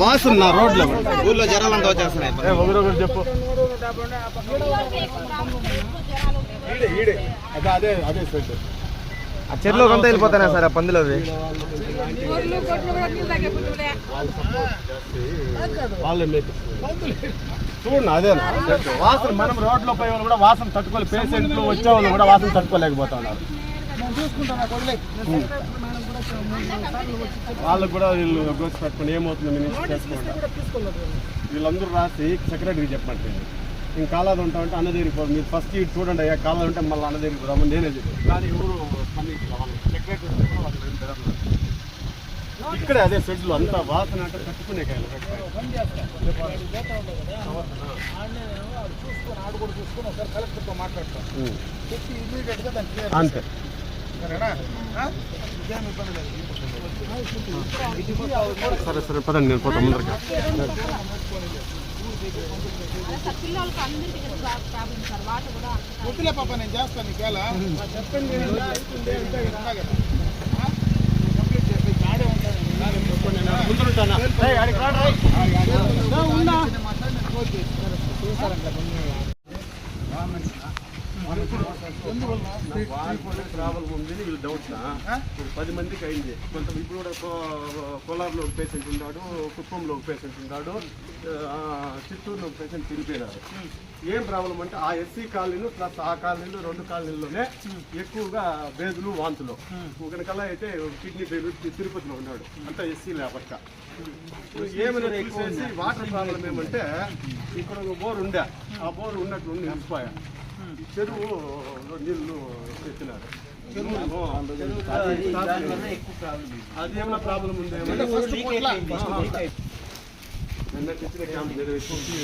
వాసన రోడ్లో ఊళ్ళో జనాలంతా వచ్చేస్తున్నాయి. ఒకరొకరు చెప్పు. అదే అదే ఆ చెరువులోకి అంతా వెళ్ళిపోతాయి సార్ ఆ పందులు అవి. చూడండి అదే వాసన మనం రోడ్లో పోయే వాళ్ళు కూడా వాసన తట్టుకోలే పేషెంట్లు వచ్చే వాళ్ళు కూడా వాసన తట్టుకోలేకపోతా ఉన్నారు వాళ్ళకు కూడా వీళ్ళు గోసి పెట్టుకుని ఏమవుతుంది మినిస్టర్ చేసుకోండి వీళ్ళందరూ రాసి సెక్రటరీకి చెప్పండి ఇంక కాలాది ఉంటామంటే అన్న దగ్గరికి పోదు. మీరు ఫస్ట్ ఇది చూడండి అయ్యా కాలాది ఉంటే మళ్ళీ అన్న దగ్గరికి పోదామని నేనే చెప్పాను. కానీ ఎవరు స్పందించాలి సెక్రటరీ. ఇక్కడే అదే షెడ్లు అంతా వాసన అంటే తట్టుకునే కాయలు అంతే. సరే సరే పదండి నేను పోతా ముందరకి వద్దులే పాప నేను చేస్తాను నీకు ఎలా చెప్పండి ముందరుంటానా ఏయ్, ఆడికి రాడు, ఉంది వీళ్ళు డౌట్ ఇప్పుడు పది మందికి అయింది కొంత ఇప్పుడు కూడా కోలార్లో ఒక పేషెంట్ ఉన్నాడు కుప్పంలో ఒక పేషెంట్ ఉన్నాడు చిత్తూరులో ఒక పేషెంట్ తిరిగిపోయినారు ఏం ప్రాబ్లం అంటే ఆ ఎస్సీ కాలనీలు ప్లస్ ఆ కాలనీలు రెండు కాలనీల్లోనే ఎక్కువగా బేదులు వాంతులు ఒకరికల్లా అయితే కిడ్నీ బేబీ తిరుపతిలో ఉన్నాడు అంతా ఎస్సీ లేబట్ట ఏమైనా ఎక్కువ వాటర్ ప్రాబ్లం ఏమంటే ఇక్కడ ఒక బోర్ ఉండే ఆ బోర్ ఉన్నట్లు ఉంది నిలిచిపోయా చెరువు నీళ్ళు పెట్టినారు అది ఏమైనా ప్రాబ్లం ఉంది నిన్న తెచ్చిన క్యాంప్ నిర్వహించి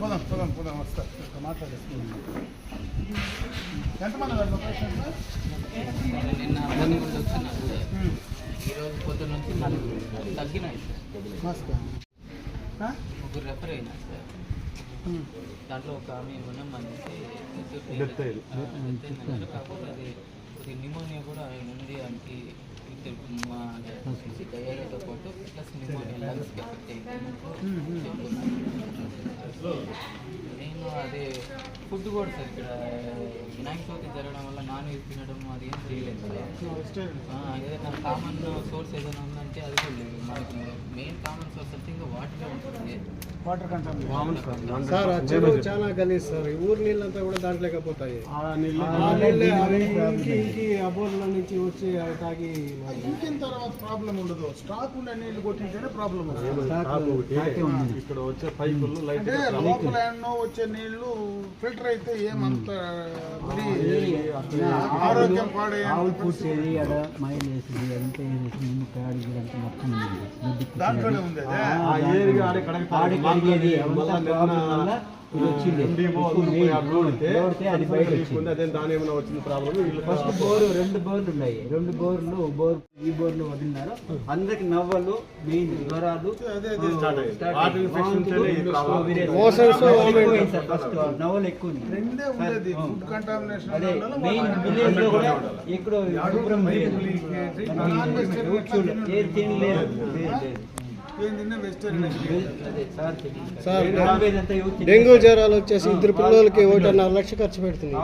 పోదాం పోదాం పోదాం వస్తా ఎంతమంది నిన్న ఈరోజు పొద్దున్న నుంచి నలుగురు తగ్గినాయి. ముగ్గురు రెఫర్ అయినారు సార్. దాంట్లో ఒక ఆమె మనం అనేసి అయ్యింది. చెప్తున్నారు కాకపోతే అది కొద్దిగా నిమోనియా కూడా ఉంది అంటే మా డయేరియాతో పాటు ప్లస్ నిమోనియా లంగ్స్కి ఎఫెక్ట్ అయింది నేను అదే ఫుడ్ కూడా సార్ ఇక్కడ వినాయక చవితి జరగడం వల్ల నాన్ వెజ్ తినడం అది ఏం చేయలేదు ఏదైనా కామన్ సోర్స్ ఏదైనా ఉందంటే అది కూడా లేదు. మనకి మెయిన్ కామన్ సోర్స్ అంటే ఇంకా వాటరే ఉంటుంది. వాటర్ కంట్రోల్ సార్ ఆ చెరువు చాలా గలీజ్ సార్. ఈ ఊరు నీళ్ళంతా కూడా దాంట్లోకి పోతాయి. ఆ నీళ్ళు అబోర్ల నుంచి వచ్చి అవి తాగి ఇంకిన తర్వాత ప్రాబ్లం ఉండదు. స్టాక్ ఉండే నీళ్ళు కొట్టింటేనే ప్రాబ్లం ఇక్కడ వచ్చే పైపులు లైట్ అంటే లోపల ఎన్నో వచ్చే నీళ్ళు ఫిల్టర్ అయితే ఏమంత మరి ఆరోగ్యం పాడే పూసేది ఆడ మైల్ వేసింది ముందు ఇదంతా మొత్తం దాంట్లోనే ఉంది ఆడి కడిగేది ఫస్ట్ బోరు రెండు బోర్లు ఉన్నాయి. రెండు బోర్లు బోర్ ఈ బోర్లు వదిలినారు. అందరికి నవ్వలు మెయిన్ జ్వరాలు ఫస్ట్ నవ్వలు ఎక్కువ ఉంది రెండే ఉండేది. ఫుడ్ కంటామినేషన్ అదే మెయిన్ విలేజ్లో కూడా ఎక్కడో శుభ్రం లేదు. తినలేదు. డెంగ్యూ జ్వరాలు వచ్చేసి ఇద్దరు పిల్లలకి ఒకటిన్నర లక్ష ఖర్చు పెడుతుంది.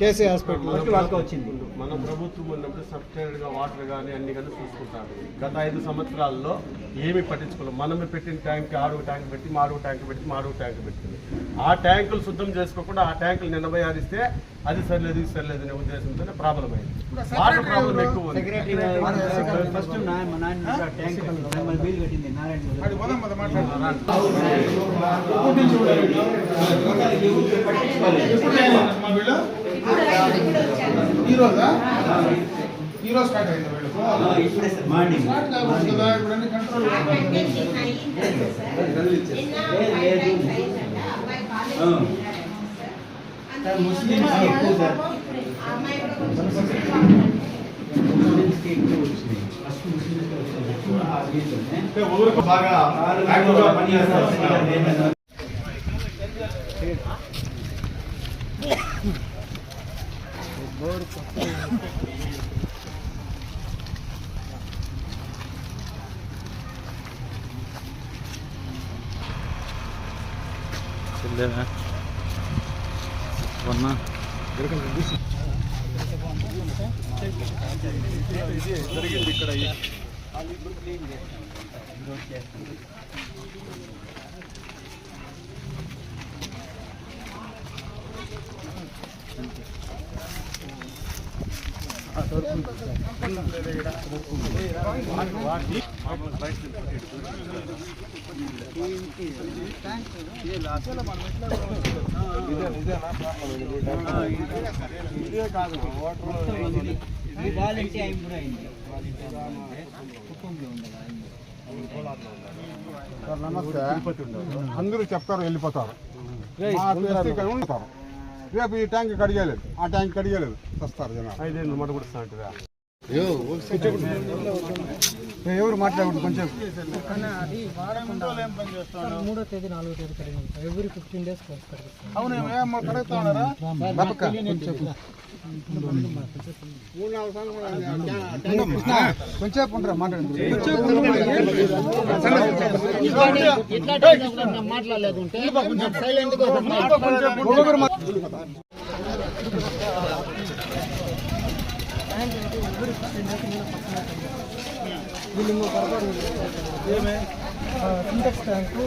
KC hospital. వచ్చింది. మన ప్రభుత్వం ఉన్నప్పుడు సబ్స్టైడ్గా వాటర్ కానీ అన్ని కానీ చూసుకుంటారు. గత ఐదు సంవత్సరాల్లో ఏమి పట్టించుకోలేదు. మనమే పెట్టిన ట్యాంక్ ఆరు ట్యాంక్ పెట్టి మారుగు ట్యాంక్ పెట్టి మారుగు ట్యాంక్ పెట్టింది ఆ ట్యాంకులు శుద్ధం చేసుకోకుండా ఆ ట్యాంకులు నిన్నభై ఆరిస్తే అది సరిలేదు ఇది సరిలేదు అనే ఉద్దేశంతోనే ప్రాబ్లం అయింది వాటర్ ప్రాబ్లం ఎక్కువ ఉంది సెక్రటరీ ఫస్ట్ నా మా నాన్న ట్యాంక్ మళ్ళీ బిల్ కట్టింది నారాయణ అది పోదాం పద మాట్లాడదాం మా వీళ్ళు ఈ రోజా ఈ రోజు స్టార్ట్ అయింది ఇప్పుడే sir morning control sir Muslims ఎక్కువ సార్ ముస్లిమ్స్కి ఎక్కువ వచ్చినాయి ఫస్ట్ ముస్లిమ్స్కి బాగా పనిచేస్తారు చెల్లేదా వన్నా జరిగింది ఇక్కడ ఈ ఇదే కాదు వాటర్ ఇది వాలంటీ అయింది కూడా అయింది కుటుంబంలో ఉండదు అయింది సార్ నమస్తే. అందరూ చెప్తారు వెళ్ళిపోతారు. ఉంటారు రేపు ఈ ట్యాంక్ కడిగేలేదు ఆ ట్యాంక్ కడిగేలేదు వస్తారు జనాలు. ఐదేళ్ళు మడ కూడా సాంటిదా ఏ, ఎవరు మాట్లాడకూడదు కొంచెం. మూడో తేదీ నాలుగో తేదీ కడిగాం సార్. ఎవ్రీ ఫిఫ్టీన్ డేస్ అవును ఏమో కడుగుతా ఉన్నారా? మాట్లాడండి బిల్డింగ్ పొరపాటు సింటెక్స్ ట్యాంకు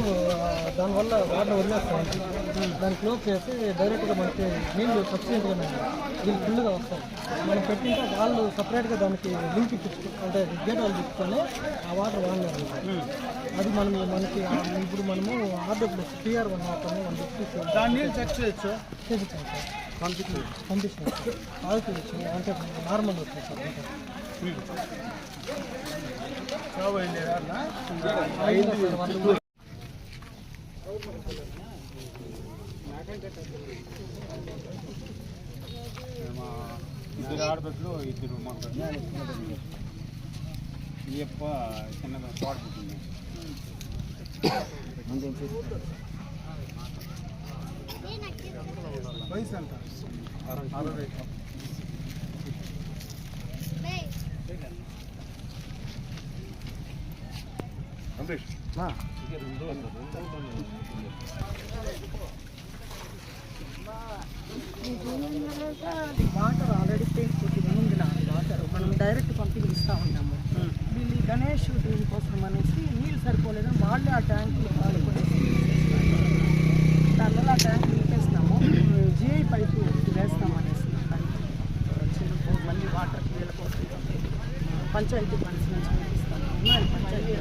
దానివల్ల వాటర్ వదిలేస్తాం దాన్ని క్లోజ్ చేసి డైరెక్ట్గా మనకి నీళ్ళు సఫిషియెంట్గా వీళ్ళు ఫుల్గా వస్తాయి. మనం పెట్టింటే వాళ్ళు సపరేట్గా దానికి లింక్ ఇప్పించుకో అంటే గేట్ వాళ్ళు ఇచ్చుకొని ఆ వాటర్ వాడినారు. అది మనం మనకి ఇప్పుడు మనము RWS TR one water one fifty దాన్ని నీళ్ళు చెక్ చేయొచ్చు? చేపించాం సార్. పంపించాం పంపించాం పాజిటివ్ వచ్చింది అంటే నార్మల్ వచ్చింది సార్ ఇద్దరు ఆడబిడ్డలు ఇద్దరు మగ ఈ అప్ప చిన్నగా పాడుతుంది వయసు ఎంత అరవై వాటర్ ఆల్రెడీ కొద్దిగా ఉంది నా వాటర్ మనం డైరెక్ట్ పంపింగ్ ఇస్తూ ఉంటాము వీళ్ళు గణేష్ గణేష్ దీనికోసం అనేసి నీళ్ళు సరిపోలేదని వాళ్ళే ఆ ట్యాంకులు వాడుకొనేసి దానివల్ల ఆ ట్యాంక్ నింపేస్తాము జిఐ పైపు వేస్తాం అనేసి మళ్ళీ వాటర్ వీళ్ళ కోసం పంచాయతీ ఫండ్స్ నుంచి పంపిస్తాము ఉన్నాయి పంచాయతీ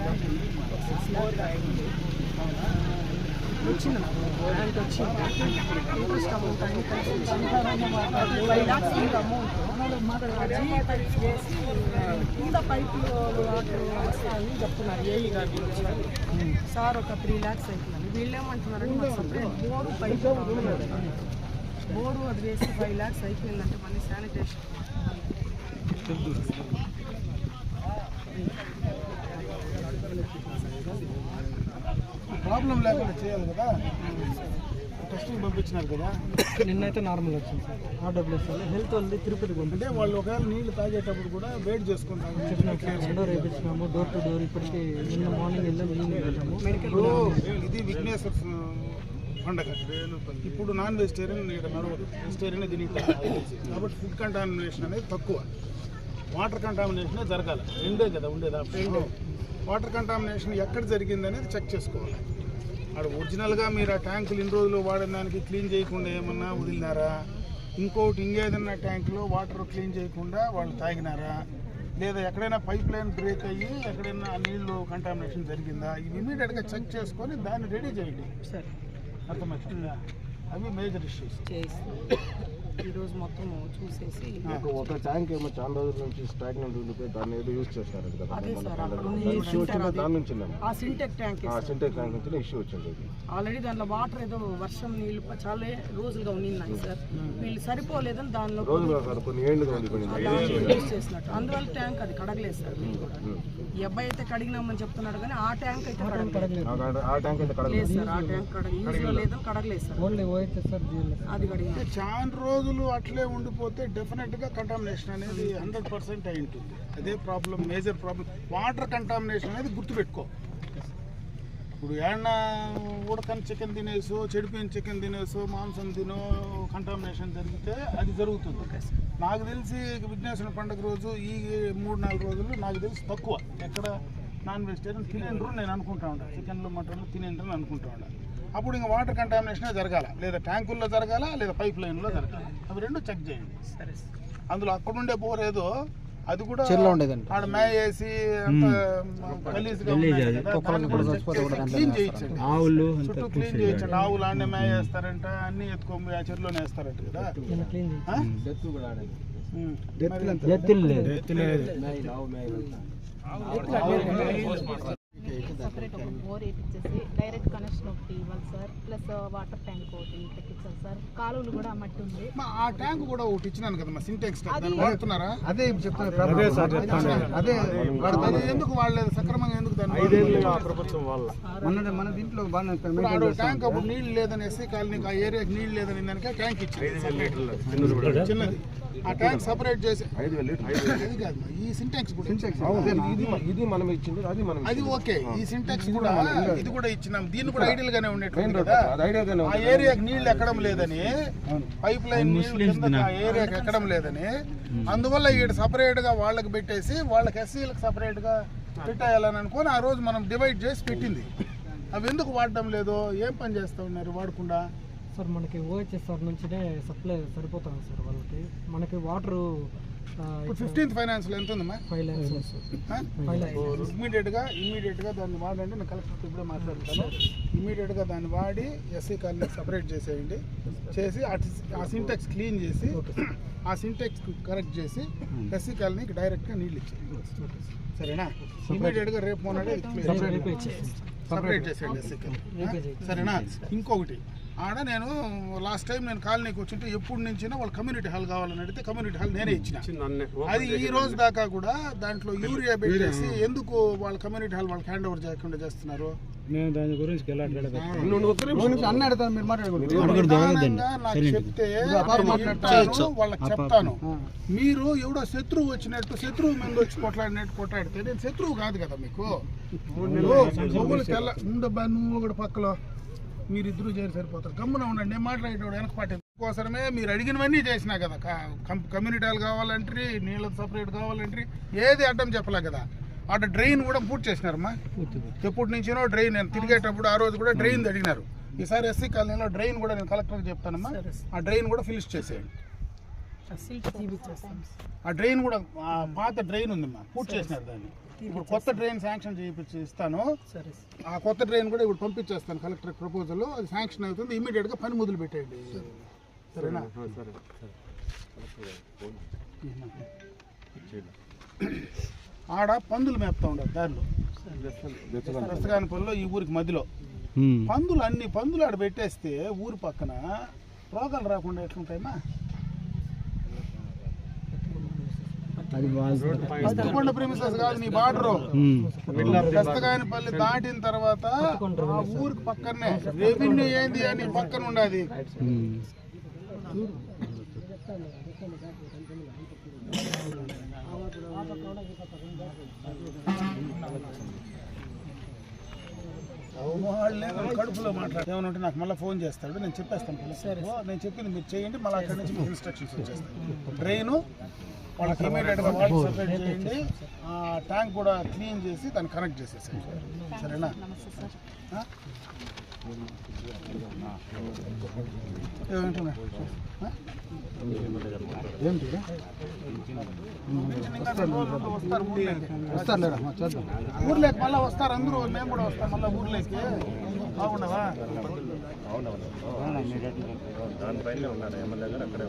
వచ్చింది? నాకు ట్యాంక్ వచ్చింది? ఇంట్రెస్ట్ అమౌంట్ అన్ని కలిసి వచ్చింది? ఫైవ్ ల్యాక్స్ అమౌంట్ కింద పైపులు వాటర్ వస్తాయని చెప్తున్నారు ఏఈ గారి గురించి సార్ ఒక త్రీ ల్యాక్స్ అవుతుందని వీళ్ళు ఏమంటున్నారంటే మాకు సపరేట్ బోర్డు పైపు బోర్డు అది వేసి ఫైవ్ ల్యాక్స్ అయిపోయిందంటే మళ్ళీ శానిటేషన్ ప్రాబ్లం లేకుండా చేయాలి కదా? టెస్టింగ్ పంపించినారు కదా? నిన్నైతే నార్మల్ వచ్చింది సార్. ఆర్డబ్ల్యూఎస్ వాళ్ళు. హెల్త్ వాళ్ళది తిరుపతికి అంటే వాళ్ళు ఒకవేళ నీళ్ళు తాగేటప్పుడు కూడా వెయిట్ చేసుకుంటారు. రెండో రేపించినాము డోర్ టు డోర్ ఇప్పటికి నిన్న మార్నింగ్ వెళ్ళాము ఈవినింగ్ వెళ్ళాము. ఇప్పుడు ఇది విఘ్నేశ్వర పండగ. ఇప్పుడు నాన్ వెజిటేరియన్ ఇక్కడ నడవదు. వెజిటేరియన్ దీనికి కాబట్టి ఫుడ్ కంటామినేషన్ అనేది తక్కువ. వాటర్ కంటామినేషన్ జరగాలి. రెండే కదా ఉండేది? వాటర్ కంటామినేషన్ ఎక్కడ జరిగింది అనేది చెక్ చేసుకోవాలి. అక్కడ ఒరిజినల్గా మీరు ఆ ట్యాంకులు ఇన్ని రోజులు వాడిన దానికి క్లీన్ చేయకుండా ఏమన్నా వదిలినారా? ఇంకోటి ఇంకేదన్నా ట్యాంకులో వాటర్ క్లీన్ చేయకుండా వాళ్ళు తాగినారా? లేదా ఎక్కడైనా పైప్ లైన్ బ్రేక్ అయ్యి ఎక్కడైనా నీళ్ళు కంటామినేషన్ జరిగిందా? ఇవి ఇమీడియట్గా చెక్ చేసుకొని దాన్ని రెడీ చేయండి. సరే. అర్థమవుతుందా అవి మేజర్ ఇష్యూస్ ఈరోజు మొత్తం చూసేసి ఒక ట్యాంక్ ఏమో చాలా రోజుల నుంచి స్టాగ్నెంట్ ఉండిపోయి దాన్ని ఏదో యూజ్ చేస్తారు కదా అదే సార్ అక్కడ ఇష్యూ వచ్చింది? దాని నుంచి ఆ సింటెక్ ట్యాంక్ ఆ సింటెక్ ట్యాంక్ నుంచి ఇష్యూ వచ్చింది ఆల్రెడీ దాంట్లో వాటర్ ఏదో వర్షం నీళ్ళు చాలా రోజులుగా ఉన్నాయి సార్. వీళ్ళు సరిపోలేదని దానిలో రోజులుగా కొన్ని ఏళ్ళుగా ఉండిపోయింది. యూజ్ చేసినట్టు. అందువల్ల ట్యాంక్ అది కడగలేదు సార్ కూడా. ఈ అబ్బాయి అయితే కడిగినామని చెప్తున్నాడు కానీ ఆ ట్యాంక్ అయితే కడగలేదు. ఆ గా- ఆ ట్యాంక్ అయితే కడగలేదు. లేదు సార్ ఆ ట్యాంక్ కడగ యూజ్లో లేదని కడగలేదు సార్. ఓన్లీ ఓహెచ్ఎస్ఆర్ జిఎల్ఎస్ అది కడిగిన. చాలా రోజులు అట్లే ఉండిపోతే డెఫినెట్గా కంటామినేషన్ అనేది హండ్రెడ్ పర్సెంట్ అయి ఉంటుంది. అదే problem major problem water contamination అనేది గుర్తుపెట్టుకో. ఇప్పుడు ఏమన్నా ఉడకని చికెన్ తినేసో చెడిపోయిన చికెన్ తినేసో మాంసం తినో కంటామినేషన్ జరిగితే అది జరుగుతుంది. నాకు తెలిసి విఘ్నేశ్వర పండుగ రోజు ఈ మూడు నాలుగు రోజులు నాకు తెలిసి తక్కువ. ఎక్కడ నాన్ వెజిటేరియన్ తినేండ్రు నేను అనుకుంటా ఉంటాను చికెన్లు మటన్లు తినేండ్రు అనుకుంటా ఉంటాను అప్పుడు ఇంకా వాటర్ కంటామినేషన్ జరగాల. లేదా ట్యాంకుల్లో జరగాల లేదా పైప్ లైన్లో జరగాల. అవి రెండు చెక్ చేయండి. అందులో అక్కడుండే బోర్ ఏదో అది కూడా ఆడ మేయ వేసి clean చేయించండి. ఆవులు చుట్టూ క్లీన్ చేయించండి. ఆవులు ఆడనే మేయ వేస్తారంట అన్ని ఎత్తుకొని ఆ చెరువులోనే వేస్తారంట కదా. క్లీన్ ఎత్తులు లేదు సపరేట్ ఒక బోర్ వేయించేసి డైరెక్ట్ కనెక్షన్ ఒకటి ఇవ్వాలి సార్. ప్లస్ వాటర్ ట్యాంక్ ఒకటి పెట్టించాలి సార్. కాలువలు కూడా మట్టి ఉంది. మా ఆ ట్యాంక్ కూడా ఒకటి ఇచ్చినాను కదా మా సింటెక్స్ వాడుతున్నారా? అదే చెప్తున్నారు అదే ఎందుకు వాడలేదు? సక్రమంగా ఎందుకు మన మన దీంట్లో ట్యాంక్ అప్పుడు నీళ్ళు లేదనేసి కాలనీకి ఆ ఏరియాకి నీళ్ళు లేదని దానికే ట్యాంక్ ఇచ్చింది. చిన్నది. ఆ ట్యాంక్ సపరేట్ చేసి ఐదు వేల లీటర్. అది కాదు ఈ సింటెక్స్ కూడా సింటెక్స్. ఇది ఇది మనం ఇచ్చింది అది మనం అది ఓకే. ఈ సింటెక్స్ కూడా ఇది కూడా ఇచ్చినాం. దీన్ని కూడా ఐడియల్ గానే ఉండేటువంటి మెయిన్ రోడ్ కదా అది ఐడియాగానే ఆ ఏరియాకి నీళ్ళు ఎక్కడం లేదని పైప్ లైన్ నీళ్ళు ఆ ఏరియాకి ఎక్కడం లేదని అందువల్ల ఈడ సపరేట్గా వాళ్ళకి పెట్టేసి వాళ్ళకి ఎస్సీలకు సపరేట్గా పెట్టేయాలని అనుకొని ఆ రోజు మనం డివైడ్ చేసి పెట్టింది. అవి ఎందుకు వాడడం లేదు? ఏం పని చేస్తా ఉన్నారు వాడకుండా? సార్ మనకి ఓహెచ్ఎస్ఆర్ నుంచినే సప్లై సరిపోతుంది సార్ వాళ్ళకి. మనకి వాటర్ ఫిఫ్టీన్త్ ఫైనాన్స్లో ఎంత ఉందమ్మా? ఫైవ్ ల్యాక్స్ ఫైవ్ ల్యాక్స్ ఇమ్మీడియట్గా ఇమ్మీడియట్గా దాన్ని వాడండి నేను కలెక్టర్ ఇప్పుడే మాట్లాడతాను. ఇమ్మీడియట్గా దాన్ని వాడి ఎస్సీ కాలనీ సపరేట్ చేసేయండి. చేసి ఆ సింటెక్స్ క్లీన్ చేసి ఆ సింటెక్స్ కరెక్ట్ చేసి ఎస్సీ కాలనీకి డైరెక్ట్గా నీళ్ళు ఇచ్చేయండి. సరేనా? ఇమ్మీడియట్గా రేపు ఇచ్చేస్తాం సపరేట్ చేసేయండి. SC colony. సరేనా? ఇంకొకటి. ఆడ నేను లాస్ట్ టైం నేను కాలనీకి వచ్చింటే ఎప్పుడు నుంచినా వాళ్ళ కమ్యూనిటీ హాల్ కావాలని అడిగితే కమ్యూనిటీ హాల్ నేనే ఇచ్చిన. అది ఈ రోజు దాకా కూడా దాంట్లో యూరియా పెట్టేసి ఎందుకు వాళ్ళ కమ్యూనిటీ హాల్ వాళ్ళకి హ్యాండ్ ఓవర్ చేయకుండా చేస్తున్నారు? మేము దాని గురించి వాళ్ళకి చెప్తాను. మీరు ఎవడో శత్రువు వచ్చినట్టు శత్రువు మీద వచ్చి కొట్లాడినట్టు కొట్లాడితే నేను శత్రువు కాదు కదా మీకు. మొగులు తెల్ల ఉండబ్బా నువ్వు ఒకటి పక్కలో. మీరిద్దరూ చేరి సరిపోతారు. గమ్మున ఉండండి నేను మాట్లాడేటోడు వెనక పాటి కోసమే మీరు అడిగినవన్నీ చేసినా కదా కమ్యూనిటీ హాల్ కావాలంటే నీళ్ళ సపరేట్ కావాలంటే ఏది అడ్డం చెప్పలే కదా. అటు డ్రైన్ కూడా పూర్తి చేసినారమ్మా. ఎప్పటి నుంచినో డ్రైన్ నేను తిరిగేటప్పుడు ఆ రోజు కూడా డ్రైన్ అడిగినారు ఈసారి ఎస్సీ కాలనీలో డ్రైన్ కూడా నేను కలెక్టర్కి చెప్తానమ్మా. ఆ డ్రైన్ కూడా ఫినిష్ చేసేయండి. ఆ డ్రైన్ కూడా ఆ పాత డ్రైన్ ఉందమ్మా పూర్తి చేసినారు దాన్ని. ఇప్పుడు కొత్త డ్రైన్ శాంక్షన్ చేయించి ఇస్తాను. సరే. ఆ కొత్త డ్రైన్ కూడా ఇప్పుడు పంపించేస్తాను కలెక్టర్ ప్రపోజల్. అది శాంక్షన్ అవుతుంది ఇమీడియట్గా పని మొదలు పెట్టేయండి. సరేనా? ఆడ పందులు మేపుతా ఉండదు దారిలో. దస్తగాని పనిలో ఈ ఊరికి మధ్యలో. పందులు అన్ని పందులు ఆడ పెట్టేస్తే ఊరు పక్కన రోగాలు రాకుండా ఎట్లుంటాయమ్మా? పత్తికొండ ప్రెమిసెస్ కాదు నీ బార్డర్. దస్తగానిపల్లి దాటిన తర్వాత ఆ ఊరికి పక్కనే రెవెన్యూ ఏంది అని పక్కన ఉండదు. కడుపులో మాట్లాడు. ఏమనంటే నాకు మళ్ళీ ఫోన్ చేస్తాడు నేను చెప్పేస్తాను. నేను చెప్పింది మీరు చేయండి మళ్ళీ అక్కడి నుంచి ఇన్స్ట్రక్షన్స్ వచ్చేస్తాను డ్రైన్ వాళ్ళకి ఇమీడియట్గా వాటర్ సపరేట్ చేయండి. ఆ ట్యాంక్ కూడా క్లీన్ చేసి దాన్ని కనెక్ట్ చేసేసేయండి. సరేనా? ఏంటి వస్తారు. వస్తారు లేరా చేద్దాం. ఊర్లోకి మళ్ళీ వస్తారు అందరూ మేము కూడా వస్తాం మళ్ళీ ఊర్లోకి. బాగుండవా దానిపైన ఉన్నారు ఎమ్మెల్యే గారు అక్కడే